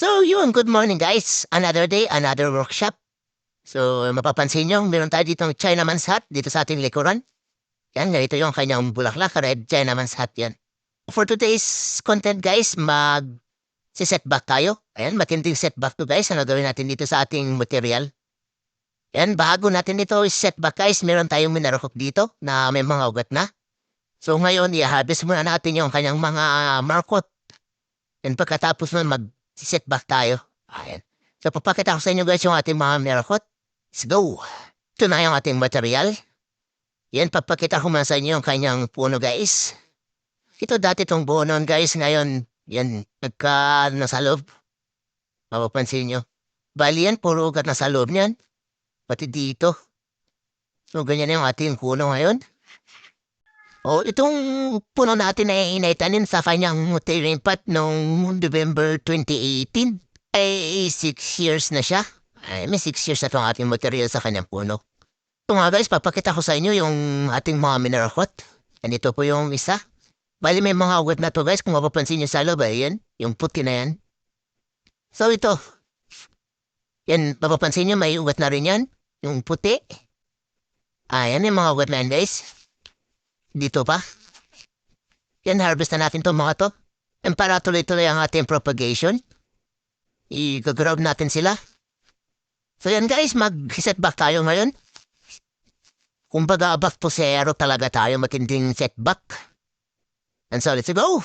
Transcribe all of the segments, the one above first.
So yun, good morning guys. Another day, another workshop. So mapapansin nyo, meron tayo ditong Chinaman's hat dito sa ating likuran. Yan, ito yung kanyang bulaklak, red Chinaman's hat yan. For today's content guys, mag si setback tayo. Ayan, matinding setback to guys. Ano gawin natin dito sa ating material? Yan, bago natin ito setback guys, meron tayong minarokok dito na may mga ugat na. So ngayon, i-harvest muna natin yung kanyang mga markot. And pagkatapos nun, mag-setback tayo. Ayan. So papakita ko sa inyo guys yung ating mga markot. Let's go. Ito na yung ating material. Yan, papakita ko muna sa inyo yung kanyang puno guys. Ito dati tong buo nun guys. Ngayon, yan, nagka nasa loob. Mapapansin nyo. Bali yan, puro ugat na sa loob niyan. Pati dito. So, ganyan yung ating puno ngayon. Oh, itong puno natin ay inaitanin sa kanyang pot noong November 2018. Ay, six years na siya. Ay, may six years na itong ating material sa kanyang puno. Ito nga guys, papakita ko sa inyo yung ating mga mineral hot. And ito po yung isa. Bali may mga ugat na to guys, kung mapapansin nyo sa loob, ayan, yung puti na yan. So ito, yan, mapapansin nyo, may ugat na rin yan, yung puti. Ayan yung mga ugat na yan guys. Dito pa. Yan, harvest na natin to mga to. And para tuloy-tuloy ang ating propagation. I-grab natin sila. So yan guys, mag-setback tayo ngayon. Kumbaga, back to zero talaga tayo, matinding setback. And so, let's go!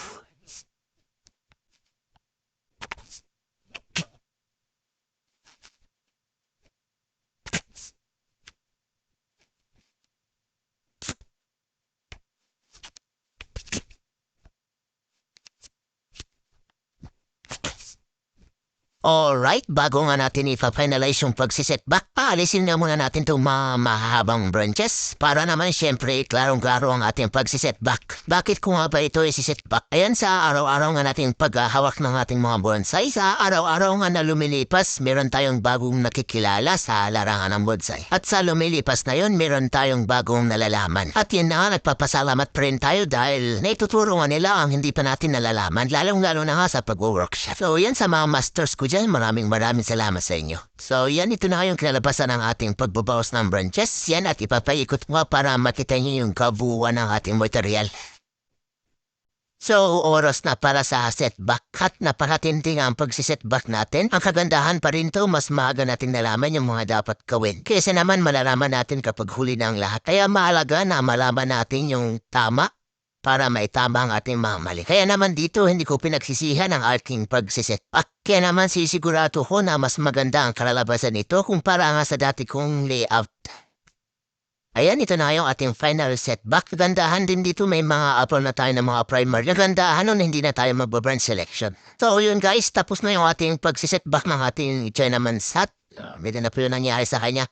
Alright, bago nga natin ipa-finalize yung pagsisetback, paalisin na muna natin itong mga mahahabang branches para naman syempre klarong-klaro ang ating pagsisetback. Bakit ko nga ba ito isisetback? Ayan sa araw-araw nga nating paghahawak ng ating mga bonsai, sa araw-araw nga na lumilipas, meron tayong bagong nakikilala sa larangan ng bonsai. At sa lumilipas na yon, meron tayong bagong nalalaman. At yun na nga, nagpapasalamat pa rin tayo dahil naituturo nga nila ang hindi pa natin nalalaman, lalong-lalo na nga sa pag-workshop. So yan sa mga masters ko dyan, maraming maraming salamat sa inyo. So yan, ito na yung kinalabasan ng ating pagbabawas ng branches. Yan at ipapaikot ko para makita niyo yung kabuuan ng ating material. So, oras na para sa setback at napakatindi nga ang pagsisetback natin. Ang kagandahan pa rin to, mas maaga nating nalaman yung mga dapat gawin. Kaysa naman malalaman natin kapag huli na ang lahat. Kaya mahalaga na malaman natin yung tama para maitama ang ating mga mali. Kaya naman dito, hindi ko pinagsisihan ang aking pagsisetback. Kaya naman sisigurado ko na mas maganda ang kalalabasan nito kumpara nga sa dati kong layout. Ayan, ito na yung ating final setback. Gandahan din dito may mga upload na tayo ng mga primary. Gandahan nun, hindi na tayo magbabrand selection. So yun guys, tapos na yung ating pagsisetback ng ating Chinaman's hat. Uh, medyo na po yung nangyari sa kanya.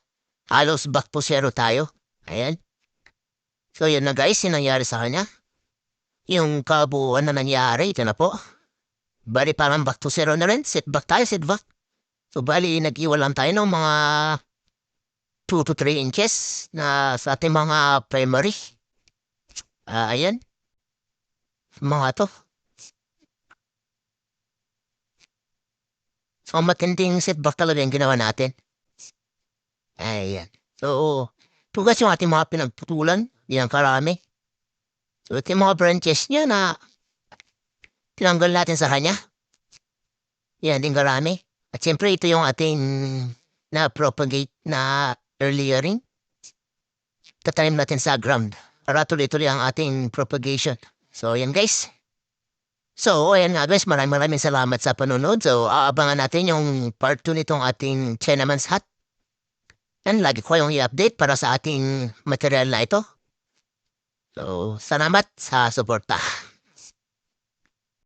Halos back to zero tayo. Ayan. So yun na guys, yung nangyari sa kanya. Yung kabuuan na nangyari, ito na po. Bali parang back to zero na rin. Setback tayo, setback. So bali, nag-iwalan tayo ng mga 2 to 3 inches na sa ating mga primary. Ah, ayan. Mga to. So, matinding setback talaga yung ginawa natin. Ayan. So, tugas yung ating mga pinagputulan. Yan karami. Ito yung mga branches niya na tinanggal natin sa kanya. Yan din karami. At siyempre, ito yung ating na-propagate na earlier ring. Tatanim natin sa ground. Para tuloy-tuloy ang ating propagation. So, yan guys. So, ayan nga guys, maraming maraming salamat sa panunod. So, aabangan natin yung part 2 nitong ating Chinaman's Hat. And lagi ko yung i-update para sa ating material na ito. So, salamat sa suporta.